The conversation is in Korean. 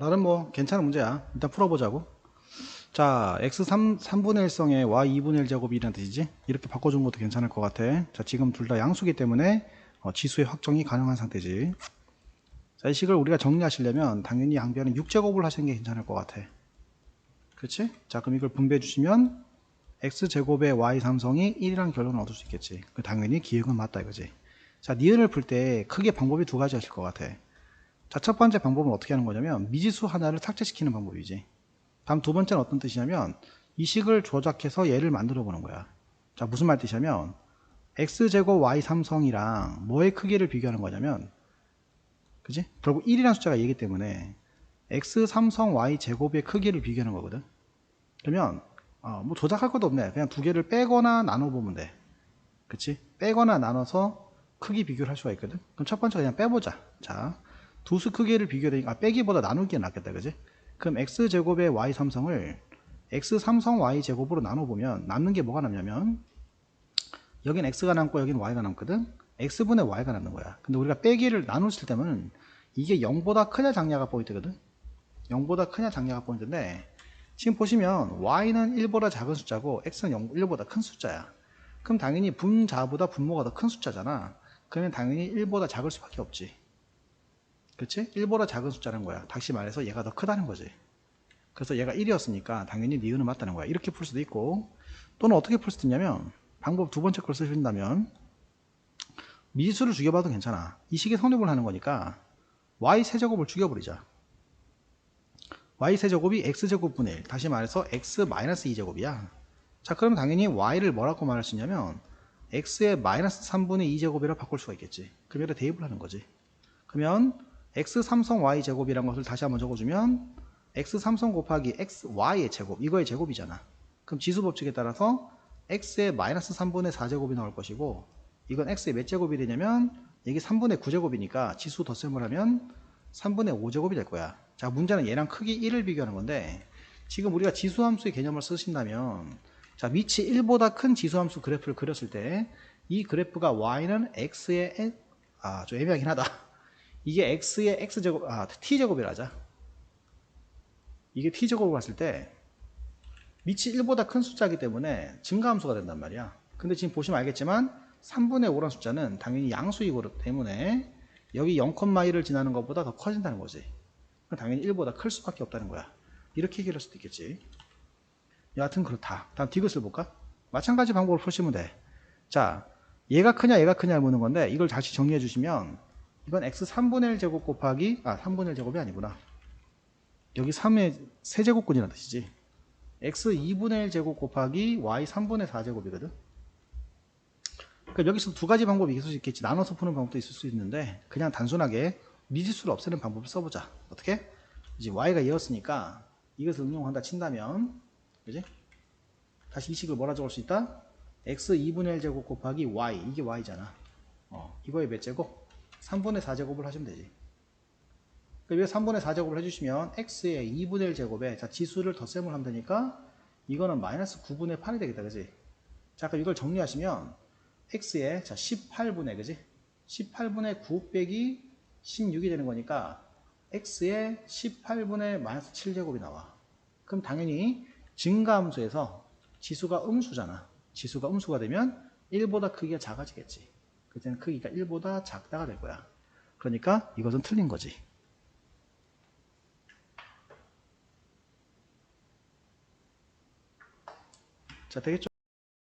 나름 뭐 괜찮은 문제야. 일단 풀어보자고. 자, x3, 3분의 1성에 y 2분의 1 제곱이 라는 뜻이지? 이렇게 바꿔준 것도 괜찮을 것 같아. 자, 지금 둘 다 양수기 때문에 어, 지수의 확정이 가능한 상태지. 자, 이 식을 우리가 정리하시려면 당연히 양변은 6제곱을 하시는 게 괜찮을 것 같아. 그렇지? 자, 그럼 이걸 분배해 주시면 x제곱의 y3성이 1이라는 결론을 얻을 수 있겠지. 그 당연히 기억은 맞다 이거지. 자, 니은을 풀 때 크게 방법이 두 가지 하실 것 같아. 자, 첫 번째 방법은 어떻게 하는 거냐면 미지수 하나를 삭제시키는 방법이지. 다음 두 번째는 어떤 뜻이냐면 이 식을 조작해서 얘를 만들어 보는 거야. 자, 무슨 말 뜻이냐면 x제곱 y3성이랑 뭐의 크기를 비교하는 거냐면 그지? 결국 1이라는 숫자가 얘기 때문에 x3성 y제곱의 크기를 비교하는 거거든. 그러면 어, 뭐 조작할 것도 없네. 그냥 두 개를 빼거나 나눠보면 돼. 그치? 빼거나 나눠서 크기 비교를 할 수가 있거든. 그럼 첫 번째 그냥 빼보자. 자, 두 수 크기를 비교되니까 아, 빼기보다 나누기가 낫겠다. 그지? 그럼 x제곱의 y3성을 x3성 y제곱으로 나눠보면 남는 게 뭐가 남냐면 여긴 x가 남고 여긴 y가 남거든. x분의 y가 남는 거야. 근데 우리가 빼기를 나눴을 때는 이게 0보다 크냐 작냐가 포인트거든. 0보다 크냐 작냐가 포인트인데 지금 보시면 y는 1보다 작은 숫자고 x는 0, 1보다 큰 숫자야. 그럼 당연히 분자보다 분모가 더 큰 숫자잖아. 그러면 당연히 1보다 작을 수밖에 없지. 그치? 1보다 작은 숫자는 거야. 다시 말해서 얘가 더 크다는 거지. 그래서 얘가 1이었으니까 당연히 니은은 맞다는 거야. 이렇게 풀 수도 있고 또는 어떻게 풀 수도 있냐면 방법 두 번째 걸 쓰신다면 미지수를 죽여봐도 괜찮아. 이 식의 성립을 하는 거니까 y 세제곱을 죽여버리자. y 세제곱이 x제곱분의 1. 다시 말해서 x 마이너스 2제곱이야. 자, 그러면 당연히 y를 뭐라고 말할 수 있냐면 x의 마이너스 3분의 2제곱이라 바꿀 수가 있겠지. 그럼 얘를 대입을 하는 거지. 그러면 x 3성 y 제곱이라는 것을 다시 한번 적어주면 x 3성 곱하기 x y의 제곱 이거의 제곱이잖아. 그럼 지수 법칙에 따라서 x의 마이너스 3분의 4제곱이 나올 것이고 이건 x의 몇 제곱이 되냐면 이게 3분의 9제곱이니까 지수 덧셈을 하면 3분의 5제곱이 될 거야. 자, 문제는 얘랑 크기 1을 비교하는 건데 지금 우리가 지수함수의 개념을 쓰신다면 자, 밑이 1보다 큰 지수함수 그래프를 그렸을 때 이 그래프가 y는 x의 n- 아, 좀 애매하긴 하다. 이게 x의 x제곱, 아, t제곱이라 하자. 이게 t제곱을 봤을 때 밑이 1보다 큰 숫자이기 때문에 증가함수가 된단 말이야. 근데 지금 보시면 알겠지만 3분의 5란 숫자는 당연히 양수이기 때문에 여기 0,1을 지나는 것보다 더 커진다는 거지. 당연히 1보다 클 수밖에 없다는 거야. 이렇게 얘기할 수도 있겠지. 여하튼 그렇다. 다음 디귿을 볼까? 마찬가지 방법을 푸시면 돼. 자, 얘가 크냐 얘가 크냐를 묻는 건데 이걸 다시 정리해 주시면 이건 x 3분의 1 제곱 곱하기 아 3분의 1 제곱이 아니구나. 여기 3의 세제곱근이라는 뜻이지. x 2분의 1 제곱 곱하기 y 3분의 4 제곱이거든. 그러니까 여기서 두 가지 방법이 있을 수 있겠지. 나눠서 푸는 방법도 있을 수 있는데 그냥 단순하게 미지수를 없애는 방법을 써보자. 어떻게? 이제 y가 이었으니까 이것을 응용한다 친다면 그지? 다시 이 식을 뭐라 적을 수 있다? x 2분의 1 제곱 곱하기 y 이게 y잖아. 어, 이거의 몇 제곱? 3분의 4 제곱을 하시면 되지. 그러니까 여기 3분의 4 제곱을 해주시면 x의 2분의 1 제곱에 자 지수를 덧셈을 하면 되니까 이거는 마이너스 9분의 8이 되겠다, 그지? 자, 그럼 이걸 정리하시면 x의 자 18분의 그지? 18분의 9 빼기 16이 되는 거니까 x의 18분의 마이너스 7제곱이 나와. 그럼 당연히 증가함수에서 지수가 음수잖아. 지수가 음수가 되면 1보다 크기가 작아지겠지. 그때는 크기가 1보다 작다가 될 거야. 그러니까 이것은 틀린 거지. 자, 되겠죠?